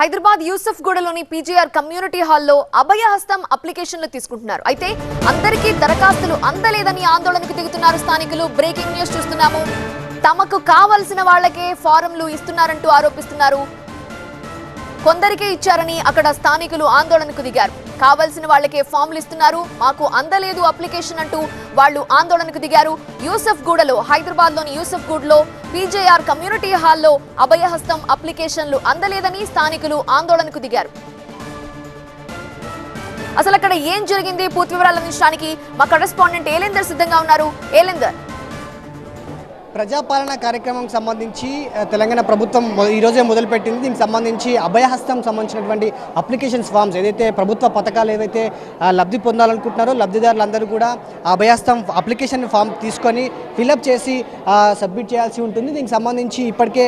హైదరాబాద్ యూసఫ్ గూడలోని PGR community హాల్లో అభయహస్తం అప్లికేషన్లు తీసుకుంటున్నారు. అయితే అందరికీ దరఖాస్తులు అందలేదని ఆందోళనకు దిగుతున్నారు స్థానికులు. బ్రేకింగ్ న్యూస్ చూస్తున్నాము. తమకు కావలసిన వాళ్ళకే ఫారంలు ఇస్తున్నారంటూ ఆరోపిస్తున్నారు. కొందరికే ఇచ్చారని అక్కడ స్థానికులు ఆందోళనకు దిగారు. కావలసిన వాళ్ళకే ఫామ్లు ఇస్తున్నారు. మాకు అందలేదు అప్లికేషన్ అంటూ వాళ్ళు ఆందోళనకు దిగారు. యూసఫ్ గూడలో హైదరాబాద్లోని యూసఫ్ గూడలో పీజేఆర్ కమ్యూనిటీ హాల్లో అభయహస్తం అప్లికేషన్లు అందలేదని స్థానికులు ఆందోళనకు దిగారు. అసలు అక్కడ ఏం జరిగింది? పూర్తి వివరాలు అందించడానికి మా కరెస్పాండెంట్ ఏలేందర్ సిద్ధంగా ఉన్నారు. ఏలేందర్. ప్రజాపాలన కార్యక్రమంకి సంబంధించి తెలంగాణ ప్రభుత్వం ఈరోజే మొదలుపెట్టింది. దీనికి సంబంధించి అభయహస్తం సంబంధించినటువంటి అప్లికేషన్స్ ఫామ్స్ ఏదైతే ప్రభుత్వ పథకాలు ఏవైతే లబ్ధి పొందాలనుకుంటున్నారో లబ్ధిదారులందరూ కూడా అభయహస్తం అప్లికేషన్ ఫామ్ తీసుకొని ఫిలప్ చేసి సబ్మిట్ చేయాల్సి ఉంటుంది. దీనికి సంబంధించి ఇప్పటికే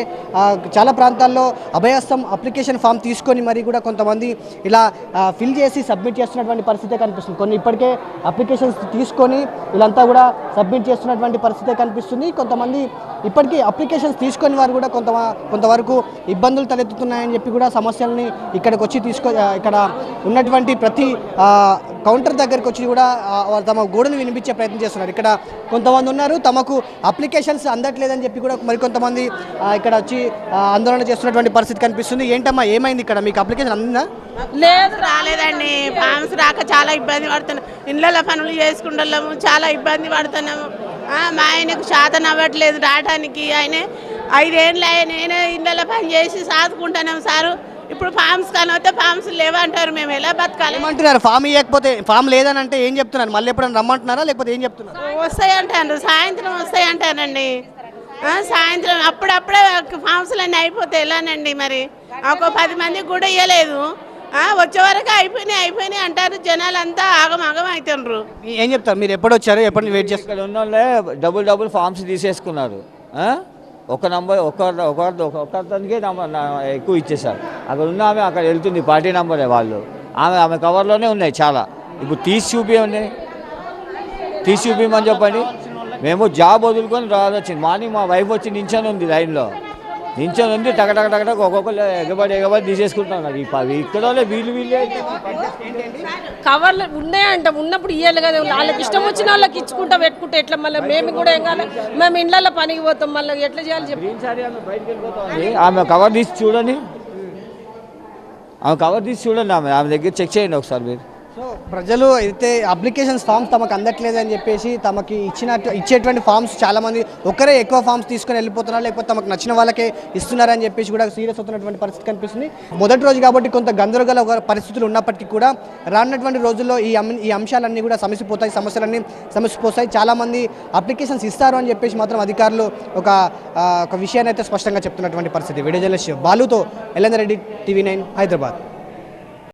చాలా ప్రాంతాల్లో అభయహస్తం అప్లికేషన్ ఫామ్ తీసుకొని మరి కూడా కొంతమంది ఇలా ఫిల్ చేసి సబ్మిట్ చేస్తున్నటువంటి పరిస్థితే కనిపిస్తుంది. కొన్ని ఇప్పటికే అప్లికేషన్స్ తీసుకొని వీళ్ళంతా కూడా సబ్మిట్ చేస్తున్నటువంటి పరిస్థితే కనిపిస్తుంది. కొంతమంది ఇప్పటికీ అప్లికేషన్స్ తీసుకొని వారు కూడా కొంత కొంతవరకు ఇబ్బందులు తలెత్తుతున్నాయని చెప్పి కూడా సమస్యల్ని ఇక్కడికి వచ్చి తీసుకో ఇక్కడ ఉన్నటువంటి ప్రతి కౌంటర్ దగ్గరికి వచ్చి కూడా వారు తమ గోడును వినిపించే ప్రయత్నం చేస్తున్నారు. ఇక్కడ కొంతమంది ఉన్నారు తమకు అప్లికేషన్స్ అందట్లేదని చెప్పి కూడా మరికొంతమంది ఇక్కడ వచ్చి ఆందోళన చేస్తున్నటువంటి పరిస్థితి కనిపిస్తుంది. ఏంటమ్మా ఏమైంది ఇక్కడ? మీకు అప్లికేషన్ అందిందా? లేదు రాలేదండి. ఫామ్స్ రాక చాలా ఇబ్బంది పడుతున్నాం. ఇళ్ళ పనులు చేసుకుంటున్నాము చాలా ఇబ్బంది పడుతున్నాము. మా ఆయనకు శాతం అవ్వట్లేదు రావడానికి ఆయన ఐదేళ్ళు ఆయన నేనే ఇళ్ళ పని చేసి సాదుకుంటున్నాం సారు. ఇప్పుడు ఫామ్స్ కానీ వస్తే ఫామ్స్ లేవంటారు మేము. ఎలా బతకాలి? ఏమంటున్నారు? ఫామ్ ఇవ్వకపోతే ఫామ్ లేదని అంటే ఏం చెప్తున్నారు? మళ్ళీ ఎప్పుడైనా రమ్మంటున్నారా? లేకపోతే ఏం చెప్తున్నారు? వస్తాయి అంటారు. సాయంత్రం వస్తాయి అంటారండి ఆ, సాయంత్రం అప్పుడప్పుడే ఫామ్స్లు అన్నీ అయిపోతాయి. ఎలానండి మరి? ఒక పది మందికి కూడా ఇవ్వలేదు వచ్చే వరకు అయిపోయినాయి అయిపోయినాయి అంటారు జనాలు అంతా ఆగం ఆగం అవుతుండ్రు. ఏం చెప్తారు? మీరు ఎప్పుడు వచ్చారు ఎప్పుడు వెయిట్ చేస్తారు? ఇక్కడ ఉన్న వాళ్ళే డబుల్ డబుల్ ఫామ్స్ తీసేసుకున్నారు. ఆ? ఒక నంబర్ ఒక ఒక ఒకతనికే నంబర్ ఎక్కువ ఇచ్చేసారు అక్కడ ఉన్న ఆమె అక్కడ వెళ్తుంది పార్టీ నంబరే వాళ్ళు. ఆమె ఆమె కవర్లోనే ఉన్నాయి చాలా. ఇప్పుడు తీసి చూపియండి. తీసి చూపించమని చెప్పండి. మేము జాబ్ వదులుకొని రావాల్సి వచ్చింది. మార్నింగ్ మా వైఫ్ వచ్చి నించొని ఉంది లైన్లో. నించొని ఉంది టక టక టక టక ఒక్కొక్కరు ఎగబడి ఎగబడి తీసేసుకుంటున్నారు ఈ ప- ఇక్కడ వాళ్ళే వీళ్ళు వీళ్ళే కవర్లు ఉన్నాయంట. ఉన్నప్పుడు ఇయ్యాలి కదా. వాళ్ళకి ఇష్టం వచ్చిన వాళ్ళకి ఇచ్చుకుంటా పెట్టుకుంటే ఎట్లా? మళ్ళీ మేము కూడా ఏం కావాలి? మేము ఇండ్లలో పనికి పోతాం. మళ్ళీ ఎట్లా చేయాలి చెప్పు. ఆమె కవర్ తీసి చూడండి. ఆమె కవర్ తీసి చూడండి ఆమె. ఆమె దగ్గర చెక్ చేయండి ఒకసారి మీరు. సో ప్రజలు అయితే అప్లికేషన్స్ ఫామ్స్ తమకు అందట్లేదు అని చెప్పేసి తమకి ఇచ్చినట్టు ఇచ్చేటువంటి ఫామ్స్ చాలామంది ఒకరే ఒక్కరే ఎక్కువ ఫామ్స్ తీసుకొని వెళ్ళిపోతున్నారు లేకపోతే తమకు నచ్చిన వాళ్ళకే ఇస్తున్నారని చెప్పేసి కూడా సీరియస్ అవుతున్నటువంటి పరిస్థితి కనిపిస్తుంది. మొదటి రోజు కాబట్టి కొంత గందరగోళ ఒక పరిస్థితులు ఉన్నప్పటికీ కూడా రానున్నటువంటి రోజుల్లో ఈ ఈ అంశాలన్నీ కూడా సమసిపోతాయి సమస్యలన్నీ సమసిపోతాయి చాలామంది అప్లికేషన్స్ ఇస్తారు అని చెప్పేసి మాత్రం అధికారులు ఒక ఒక విషయాన్ని అయితే స్పష్టంగా చెప్తున్నటువంటి పరిస్థితి. విడజలస్ బాలుతో LN Reddy TV nine Hyderabad.